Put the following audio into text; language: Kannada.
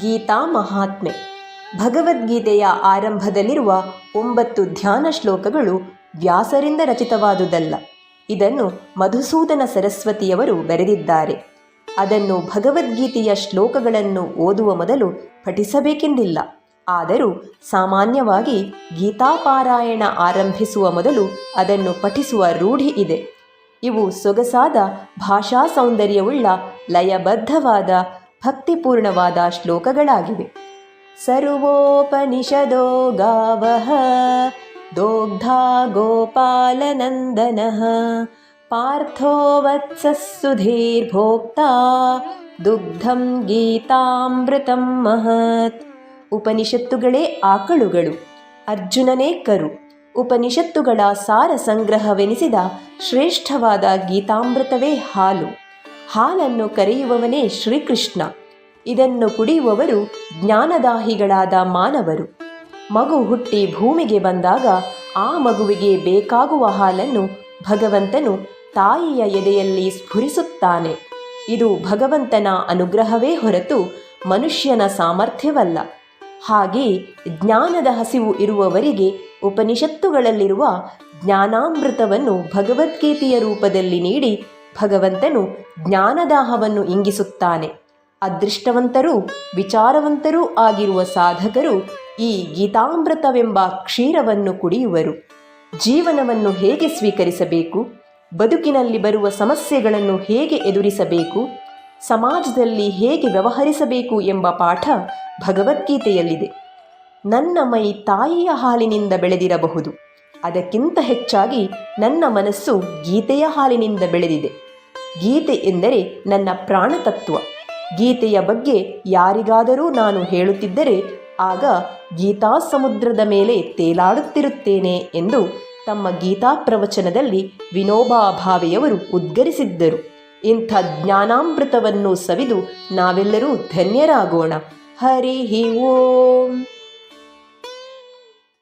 ಗೀತಾ ಮಹಾತ್ಮೆ. ಭಗವದ್ಗೀತೆಯ ಆರಂಭದಲ್ಲಿರುವ ಒಂಬತ್ತು ಧ್ಯಾನ ಶ್ಲೋಕಗಳು ವ್ಯಾಸರಿಂದ ರಚಿತವಾದುದಲ್ಲ. ಇದನ್ನು ಮಧುಸೂದನ ಸರಸ್ವತಿಯವರು ಬರೆದಿದ್ದಾರೆ. ಅದನ್ನು ಭಗವದ್ಗೀತೆಯ ಶ್ಲೋಕಗಳನ್ನು ಓದುವ ಮೊದಲು ಪಠಿಸಬೇಕೆಂದಿಲ್ಲ. ಆದರೂ ಸಾಮಾನ್ಯವಾಗಿ ಗೀತಾಪಾರಾಯಣ ಆರಂಭಿಸುವ ಮೊದಲು ಅದನ್ನು ಪಠಿಸುವ ರೂಢಿ ಇದೆ. ಇವು ಸೊಗಸಾದ ಭಾಷಾ ಸೌಂದರ್ಯವುಳ್ಳ ಲಯಬದ್ಧವಾದ ಭಕ್ತಿಪೂರ್ಣವಾದ ಶ್ಲೋಕಗಳಾಗಿವೆ. ಸರ್ವೋಪನಿಷದೋ ಗಾವಹ ದೋಗ್ಧಾ ಗೋಪಾಲನಂದನ, ಪಾರ್ಥೋ ಸುಧೀರ್ಭೋಕ್ತಾ ದುಗ್ಧಂ ಗೀತಾಮೃತಂ ಮಹತ್. ಉಪನಿಷತ್ತುಗಳೇ ಆಕಳುಗಳು, ಅರ್ಜುನನೇ ಕರು. ಉಪನಿಷತ್ತುಗಳ ಸಾರ ಸಂಗ್ರಹವೆನಿಸಿದ ಶ್ರೇಷ್ಠವಾದ ಗೀತಾಮೃತವೇ ಹಾಲು. ಹಾಲನ್ನು ಕರೆಯುವವನೇ ಶ್ರೀಕೃಷ್ಣ. ಇದನ್ನು ಕುಡಿಯುವವರು ಜ್ಞಾನದಾಹಿಗಳಾದ ಮಾನವರು. ಮಗು ಹುಟ್ಟಿ ಭೂಮಿಗೆ ಬಂದಾಗ ಆ ಮಗುವಿಗೆ ಬೇಕಾಗುವ ಹಾಲನ್ನು ಭಗವಂತನು ತಾಯಿಯ ಎದೆಯಲ್ಲಿ ಸ್ಫುರಿಸುತ್ತಾನೆ. ಇದು ಭಗವಂತನ ಅನುಗ್ರಹವೇ ಹೊರತು ಮನುಷ್ಯನ ಸಾಮರ್ಥ್ಯವಲ್ಲ. ಹಾಗೆ ಜ್ಞಾನದ ಹಸಿವು ಇರುವವರಿಗೆ ಉಪನಿಷತ್ತುಗಳಲ್ಲಿರುವ ಜ್ಞಾನಾಮೃತವನ್ನು ಭಗವದ್ಗೀತೆಯ ರೂಪದಲ್ಲಿ ನೀಡಿ ಭಗವಂತನು ಜ್ಞಾನದಾಹವನ್ನು ಇಂಗಿಸುತ್ತಾನೆ. ಅದೃಷ್ಟವಂತರೂ ವಿಚಾರವಂತರೂ ಆಗಿರುವ ಸಾಧಕರು ಈ ಗೀತಾಮೃತವೆಂಬ ಕ್ಷೀರವನ್ನು ಕುಡಿಯುವರು. ಜೀವನವನ್ನು ಹೇಗೆ ಸ್ವೀಕರಿಸಬೇಕು? ಬದುಕಿನಲ್ಲಿ ಬರುವ ಸಮಸ್ಯೆಗಳನ್ನು ಹೇಗೆ ಎದುರಿಸಬೇಕು? ಸಮಾಜದಲ್ಲಿ ಹೇಗೆ ವ್ಯವಹರಿಸಬೇಕು ಎಂಬ ಪಾಠ ಭಗವದ್ಗೀತೆಯಲ್ಲಿದೆ. ನನ್ನ ಮೈ ತಾಯಿಯ ಹಾಲಿನಿಂದ ಬೆಳೆದಿರಬಹುದು. ಅದಕ್ಕಿಂತ ಹೆಚ್ಚಾಗಿ ನನ್ನ ಮನಸ್ಸು ಗೀತೆಯ ಹಾಲಿನಿಂದ ಬೆಳೆದಿದೆ. ಗೀತೆ ಎಂದರೆ ನನ್ನ ಪ್ರಾಣತತ್ವ. ಗೀತೆಯ ಬಗ್ಗೆ ಯಾರಿಗಾದರೂ ನಾನು ಹೇಳುತ್ತಿದ್ದರೆ ಆಗ ಗೀತಾ ಸಮುದ್ರದ ಮೇಲೆ ತೇಲಾಡುತ್ತಿರುತ್ತೇನೆ ಎಂದು ತಮ್ಮ ಗೀತಾ ಪ್ರವಚನದಲ್ಲಿ ವಿನೋಬಾ ಭಾವೆಯವರು ಉದ್ಗರಿಸಿದ್ದರು. ಇಂಥ ಜ್ಞಾನಾಮೃತವನ್ನು ಸವಿದು ನಾವೆಲ್ಲರೂ ಧನ್ಯರಾಗೋಣ. ಹರಿ ಓಂ.